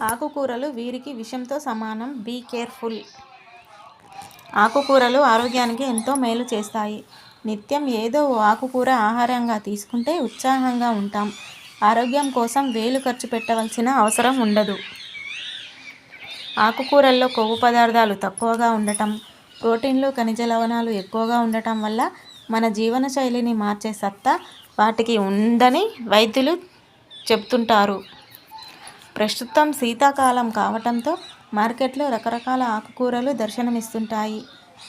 ఆకుకూరలు వీరికి విషంతో సమానం. Be careful. ఆకుకూరలు ఆరోగ్యానికి ఎంతో మేలు చేస్తాయి. నిత్యం ఏదో ఓ ఆకుకూర ఆహారంగా తీసుకుంటే ఉత్సాహంగా ఉంటాం. ఆరోగ్యం కోసం వేలు ఖర్చు పెట్టవలసిన అవసరం ఉండదు. ఆకుకూరల్లో కొవ్వు పదార్థాలు తక్కువగా ఉండటం ప్రోటీన్లు ఖనిజ లవణాలు ఎక్కువగా ఉండటం వల్ల మన జీవన శైలిని మార్చే సత్తా వాటికి ఉందని వైద్యులు చెప్తుంటారు. ప్రస్తుతం శీతాకాలం కావటంతో మార్కెట్లో రకరకాల ఆకుకూరలు దర్శనమిస్తుంటాయి.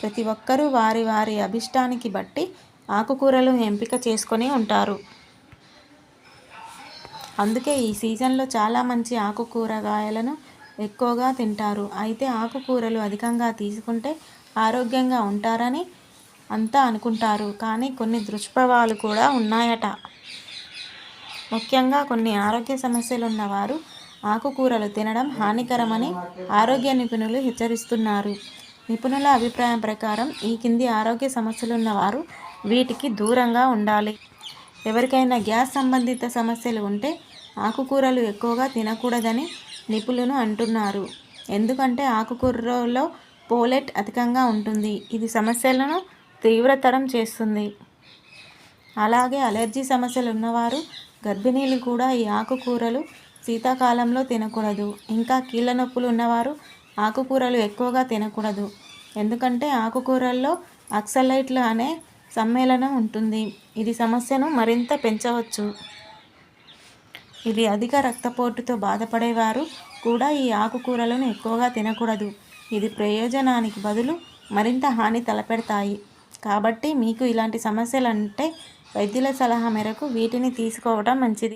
ప్రతి ఒక్కరూ వారి వారి అభిష్టానికి బట్టి ఆకుకూరలు ఎంపిక చేసుకొని ఉంటారు. అందుకే ఈ సీజన్లో చాలా మంచి ఆకుకూరగాయలను ఎక్కువగా తింటారు. అయితే ఆకుకూరలు అధికంగా తీసుకుంటే ఆరోగ్యంగా ఉంటారని అంతా అనుకుంటారు. కానీ కొన్ని దుష్ప్రభావాలు కూడా ఉన్నాయట. ముఖ్యంగా కొన్ని ఆరోగ్య సమస్యలు ఉన్నవారు ఆకుకూరలు తినడం హానికరమని ఆరోగ్య నిపుణులు హెచ్చరిస్తున్నారు. నిపుణుల అభిప్రాయం ప్రకారం ఈ కింది ఆరోగ్య సమస్యలు ఉన్నవారు వీటికి దూరంగా ఉండాలి. ఎవరికైనా గ్యాస్ సంబంధిత సమస్యలు ఉంటే ఆకుకూరలు ఎక్కువగా తినకూడదని నిపుణులు అంటున్నారు. ఎందుకంటే ఆకుకూరలో పోలెట్ అధికంగా ఉంటుంది. ఇది సమస్యలను తీవ్రతరం చేస్తుంది. అలాగే అలర్జీ సమస్యలు ఉన్నవారు గర్భిణీలు కూడా ఈ ఆకుకూరలు శీతాకాలంలో తినకూడదు. ఇంకా కీళ్ళ నొప్పులు ఉన్నవారు ఆకుకూరలు ఎక్కువగా తినకూడదు. ఎందుకంటే ఆకుకూరల్లో అక్సలైట్లు అనే సమ్మేళనం ఉంటుంది. ఇది సమస్యను మరింత పెంచవచ్చు. ఇది అధిక రక్తపోటుతో బాధపడేవారు కూడా ఈ ఆకుకూరలను ఎక్కువగా తినకూడదు. ఇది ప్రయోజనానికి బదులు మరింత హాని తలపెడతాయి. కాబట్టి మీకు ఇలాంటి సమస్యలు అంటే వైద్యుల సలహా మేరకు వీటిని తీసుకోవడం మంచిది.